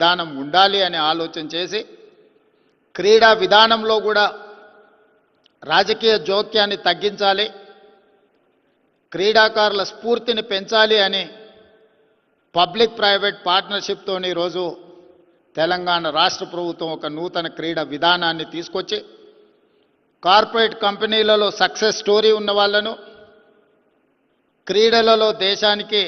విధానం ఉండాలి అని ఆలోచన చేసి క్రీడా విధానంలో కూడా రాజకీయ జోక్యాన్ని తగ్గించాలి క్రీడాకారుల స్ఫూర్తిని పెంచాలి అని పబ్లిక్ ప్రైవేట్ పార్ట్నర్షిప్తో ఈరోజు తెలంగాణ రాష్ట్ర ప్రభుత్వం ఒక నూతన క్రీడా విధానాన్ని తీసుకొచ్చి కార్పొరేట్ కంపెనీలలో సక్సెస్ స్టోరీ ఉన్న వాళ్ళను క్రీడలలో దేశానికి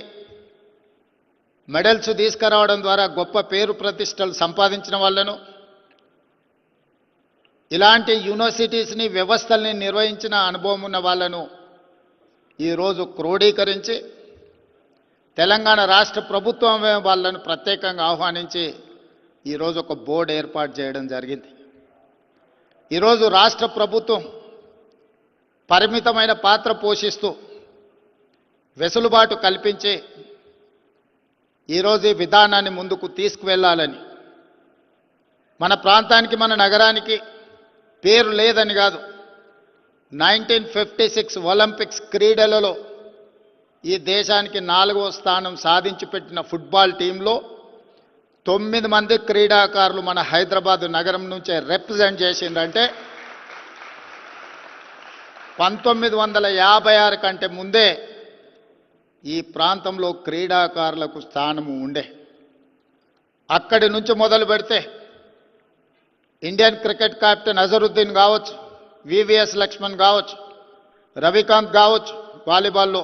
మెడల్స్ తీసుకురావడం ద్వారా గొప్ప పేరు ప్రతిష్టలు సంపాదించిన వాళ్ళను. ఇలాంటి యూనివర్సిటీస్ని వ్యవస్థల్ని నిర్వహించిన అనుభవం ఉన్న వాళ్ళను ఈరోజు క్రోడీకరించి తెలంగాణ రాష్ట్ర ప్రభుత్వం వాళ్ళను ప్రత్యేకంగా ఆహ్వానించి ఈరోజు ఒక బోర్డు ఏర్పాటు చేయడం జరిగింది. ఈరోజు రాష్ట్ర ప్రభుత్వం పరిమితమైన పాత్ర పోషిస్తూ వెసులుబాటు కల్పించి ఈరోజు ఈ విధానాన్ని ముందుకు తీసుకువెళ్ళాలని. మన ప్రాంతానికి మన నగరానికి పేరు లేదని కాదు. నైన్టీన్ ఫిఫ్టీ సిక్స్ ఒలింపిక్స్ క్రీడలలో ఈ దేశానికి నాలుగవ స్థానం సాధించి పెట్టిన ఫుట్బాల్ టీంలో తొమ్మిది మంది క్రీడాకారులు మన హైదరాబాద్ నగరం నుంచే రిప్రజెంట్ చేసిందంటే పంతొమ్మిది వందల యాభై ఆరు కంటే ముందే ఈ ప్రాంతంలో క్రీడాకారులకు స్థానము ఉండే. అక్కడి నుంచి మొదలు పెడితే ఇండియన్ క్రికెట్ క్యాప్టెన్ అజరుద్దీన్ కావచ్చు వివిఎస్ లక్ష్మణ్ కావచ్చు రవికాంత్ కావచ్చు వాలీబాల్లో.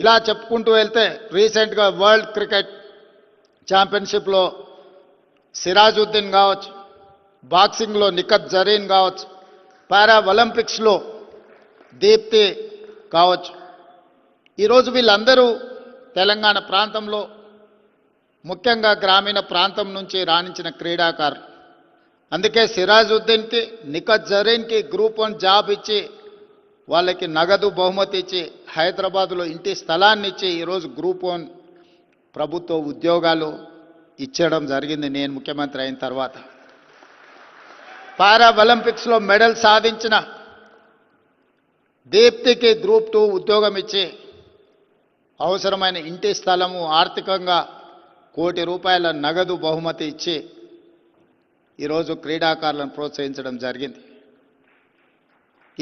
ఇలా చెప్పుకుంటూ వెళ్తే రీసెంట్గా వరల్డ్ క్రికెట్ ఛాంపియన్షిప్లో సిరాజుద్దీన్ కావచ్చు బాక్సింగ్లో నిఖత్ జరీన్ కావచ్చు పారా ఒలింపిక్స్లో దీప్తి కావచ్చు. ఈరోజు వీళ్ళందరూ తెలంగాణ ప్రాంతంలో ముఖ్యంగా గ్రామీణ ప్రాంతం నుంచి రాణించిన క్రీడాకారులు. అందుకే సిరాజుద్దీన్కి నిఖత్ జరీన్కి గ్రూప్ వన్ జాబ్ ఇచ్చి వాళ్ళకి నగదు బహుమతి ఇచ్చి హైదరాబాదులో ఇంటి స్థలాన్ని ఇచ్చి ఈరోజు గ్రూప్ వన్ ప్రభుత్వ ఉద్యోగాలు ఇచ్చడం జరిగింది. నేను ముఖ్యమంత్రి అయిన తర్వాత పారా ఒలింపిక్స్లో మెడల్ సాధించిన దీప్తికి గ్రూప్ టూ ఉద్యోగం ఇచ్చి అవసరమైన ఇంటి స్థలము ఆర్థికంగా కోటి రూపాయల నగదు బహుమతి ఇచ్చి ఈరోజు క్రీడాకారులను ప్రోత్సహించడం జరిగింది.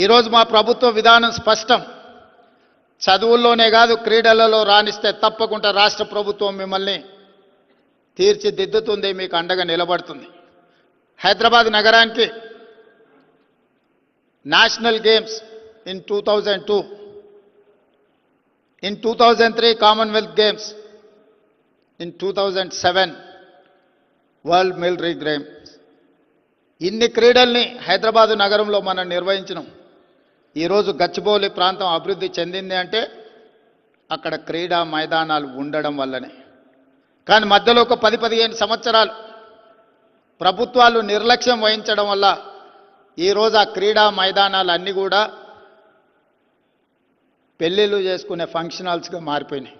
ఈరోజు మా ప్రభుత్వ విధానం స్పష్టం. చదువుల్లోనే కాదు క్రీడలలో రాణిస్తే తప్పకుండా రాష్ట్ర ప్రభుత్వం మిమ్మల్ని తీర్చిదిద్దుతుంది మీకు అండగా నిలబడుతుంది. హైదరాబాద్ నగరానికి national games in two thousand two in two thousand three commonwealth games in two thousand seven world military games ఇన్ని క్రీడల్ని హైదరాబాదు నగరంలో మనం నిర్వహించినాం. ఈరోజు గచ్చిబౌలి ప్రాంతం అభివృద్ధి చెందింది అంటే అక్కడ క్రీడా మైదానాలు ఉండడం వల్లనే. కానీ మధ్యలో ఒక పది పదిహేను సంవత్సరాలు ప్రభుత్వాలు నిర్లక్ష్యం వహించడం వల్ల ఈరోజు ఆ క్రీడా మైదానాలు అన్నీ కూడా పెళ్ళిళ్ళు చేసుకునే ఫంక్షన్ హాల్స్గా మారిపోయినాయి.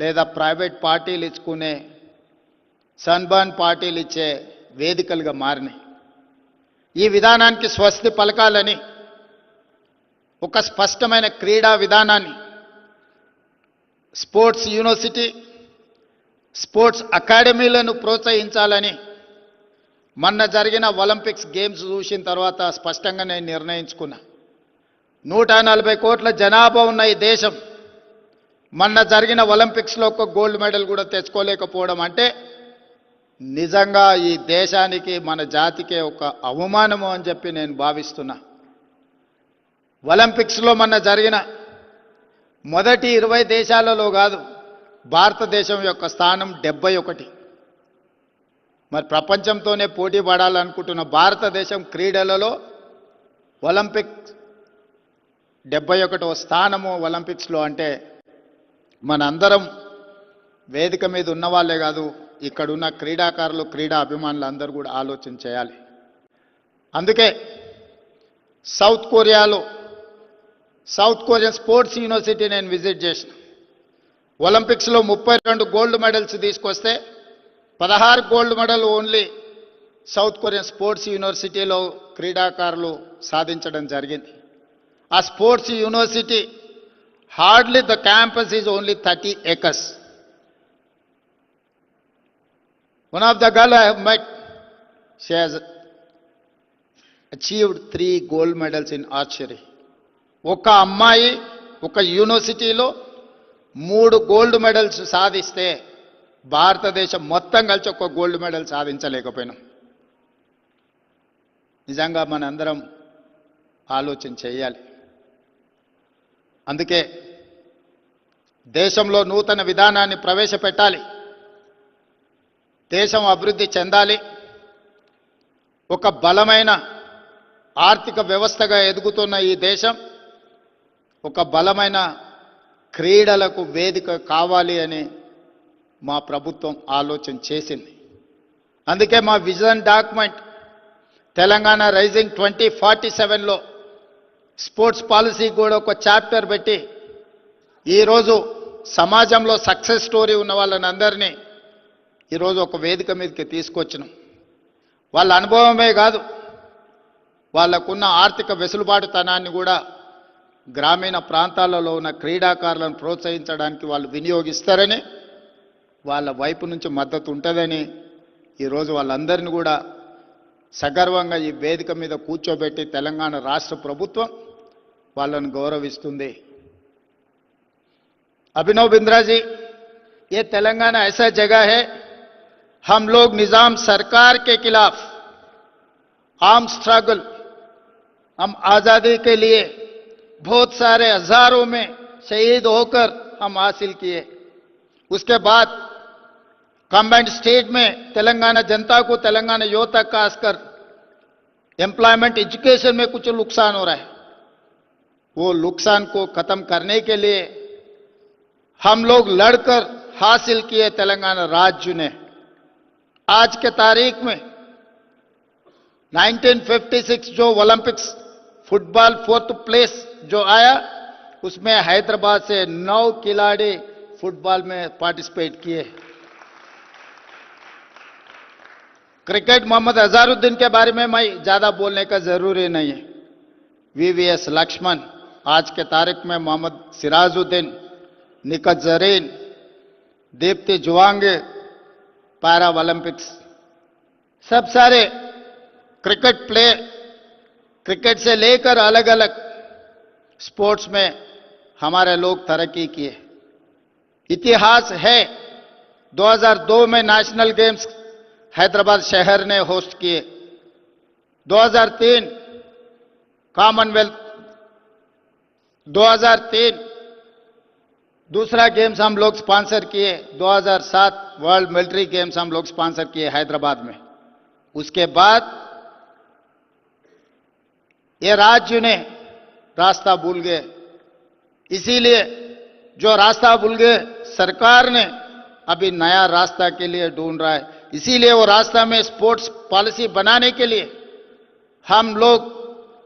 లేదా ప్రైవేట్ పార్టీలు ఇచ్చుకునే సన్బర్న్ పార్టీలు ఇచ్చే వేదికలుగా మారినాయి. ఈ విధానానికి స్వస్తి పలకాలని ఒక స్పష్టమైన క్రీడా విధానాన్ని స్పోర్ట్స్ యూనివర్సిటీ స్పోర్ట్స్ అకాడమీలను ప్రోత్సహించాలని మొన్న జరిగిన ఒలింపిక్స్ గేమ్స్ చూసిన తర్వాత స్పష్టంగా నేను నిర్ణయించుకున్నా. నూట నలభై కోట్ల జనాభా ఉన్న ఈ దేశం మొన్న జరిగిన ఒలింపిక్స్లో ఒక గోల్డ్ మెడల్ కూడా తెచ్చుకోలేకపోవడం అంటే నిజంగా ఈ దేశానికి మన జాతికే ఒక అవమానము అని చెప్పి నేను భావిస్తున్నా. ఒలింపిక్స్లో మొన్న జరిగిన మొదటి ఇరవై దేశాలలో కాదు భారతదేశం యొక్క స్థానం డెబ్బై ఒకటి. మరి ప్రపంచంతోనే పోటీ పడాలనుకుంటున్న భారతదేశం క్రీడలలో ఒలింపిక్స్ డెబ్బై ఒకటవ స్థానము ఒలింపిక్స్లో అంటే మనందరం వేదిక మీద ఉన్న వాళ్ళే కాదు ఇక్కడున్న క్రీడాకారులు క్రీడా అభిమానులు అందరూ కూడా ఆలోచన చేయాలి. అందుకే సౌత్ కొరియాలో సౌత్ కొరియన్ స్పోర్ట్స్ యూనివర్సిటీ నేను విజిట్ చేసిన. ఒలింపిక్స్లో ముప్పై రెండు గోల్డ్ మెడల్స్ తీసుకొస్తే పదహారు gold medal only south Korean sports యూనివర్సిటీలో క్రీడాకారులు సాధించడం జరిగింది. ఆ sports university hardly the campus is only thirty acres One of the girl I have met, she has achieved three gold medals in ఒక అమ్మాయి ఒక యూనివర్సిటీలో మూడు గోల్డ్ మెడల్స్ సాధిస్తే భారతదేశం మొత్తం కలిసి ఒక గోల్డ్ మెడల్ సాధించలేకపోయినాం. నిజంగా మనందరం ఆలోచన చేయాలి. అందుకే దేశంలో నూతన విధానాన్ని ప్రవేశపెట్టాలి. దేశం అభివృద్ధి చెందాలి. ఒక బలమైన ఆర్థిక వ్యవస్థగా ఎదుగుతున్న ఈ దేశం ఒక బలమైన క్రీడలకు వేదిక కావాలి అని మా ప్రభుత్వం ఆలోచన చేసింది. అందుకే మా vision document Telangana rising twenty forty సెవెన్లో స్పోర్ట్స్ పాలసీ కూడా ఒక చాప్టర్ పెట్టి ఈరోజు సమాజంలో సక్సెస్ స్టోరీ ఉన్న వాళ్ళని అందరినీ ఈరోజు ఒక వేదిక మీదకి తీసుకొచ్చినాం. వాళ్ళ అనుభవమే కాదు వాళ్ళకున్న ఆర్థిక వెసులుబాటుతనాన్ని కూడా గ్రామీణ ప్రాంతాలలో ఉన్న క్రీడాకారులను ప్రోత్సహించడానికి వాళ్ళు వినియోగిస్తారని వాళ్ళ వైపు నుంచి మద్దతు ఉంటుందని ఈరోజు వాళ్ళందరినీ కూడా సగర్వంగా ఈ వేదిక మీద కూర్చోబెట్టి తెలంగాణ రాష్ట్ర ప్రభుత్వం వాళ్ళను గౌరవిస్తుంది अभिनव बिंद्रा जी ये तेलंगाना ऐसा जगह है हम लोग निजाम सरकार के खिलाफ आर्म स्ट्रगल हम आजादी के लिए बहुत सारे हजारों में शहीद होकर हम हासिल किए उसके बाद कम्बाइंड स्टेट में तेलंगाना जनता को तेलंगाना युवता खासकर एम्प्लॉयमेंट एजुकेशन में कुछ नुकसान हो रहा है वो नुकसान को खत्म करने के लिए हम लोग लड़कर हासिल किए तेलंगाना राज्य ने। आज के तारीख में 1956 जो ओलंपिक्स फुटबॉल फोर्थ प्लेस जो आया, उसमें हैदराबाद से नौ खिलाड़ी फुटबॉल में पार्टिसिपेट किए। क्रिकेट मोहम्मद अजहरुद्दीन के बारे में मैं ज़्यादा बोलने का ज़रूरी नहीं है। वीवीएस लक्ष्मण। आज के तारीख में मोहम्मद सिराजुद्दीन निकत जरीन दीप्ति जुवांगे पैरा ओलंपिक्स। सब सारे क्रिकेट प्ले क्रिकेट से लेकर अलग अलग स्पोर्ट्स में हमारे लोग तरक्की किए। इतिहास है 2002 में नेशनल गेम्स हैदराबाद शहर ने होस्ट किए। 2003 कॉमनवेल्थ 2003 दूसरा गेम्स हम लोग स्पॉन्सर किए। 2007 वर्ल्ड मिलिट्री गेम्स हम लोग स्पॉन्सर किए हैदराबाद में। उसके बाद ये राज्य ने रास्ता भूल गए। इसीलिए जो रास्ता भूल गए, सरकार ने अभी नया रास्ता के लिए ढूंढ रहा है। इसीलिए वो रास्ता में स्पोर्ट्स पॉलिसी बनाने के लिए हम लोग